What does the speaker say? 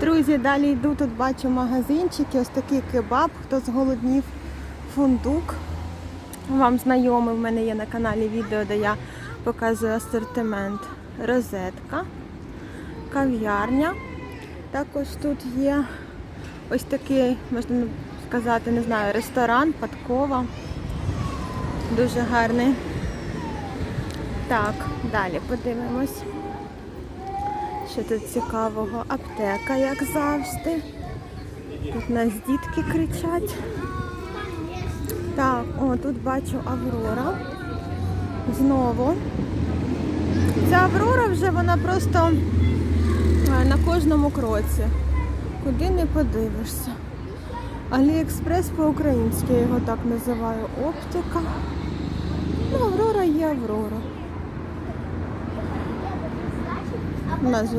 Друзі, далі йду, тут бачу магазинчики, ось такий кебаб, хто зголоднів, фундук. Вам знайомий, в мене є на каналі відео, де я показую асортимент. Розетка, кав'ярня. Також тут є ось такий, можна сказати, не знаю, ресторан, подкова. Дуже гарний. Так, далі подивимось. Що тут цікавого? Аптека, як завжди. Тут у нас дітки кричать. Так, о, тут бачу Аврора. Знову. Ця Аврора вже вона просто е, на кожному кроці. Куди не подивишся. Аліекспрес по-українськи, я його так називаю. Оптика. Ну, Аврора є Аврора. У нас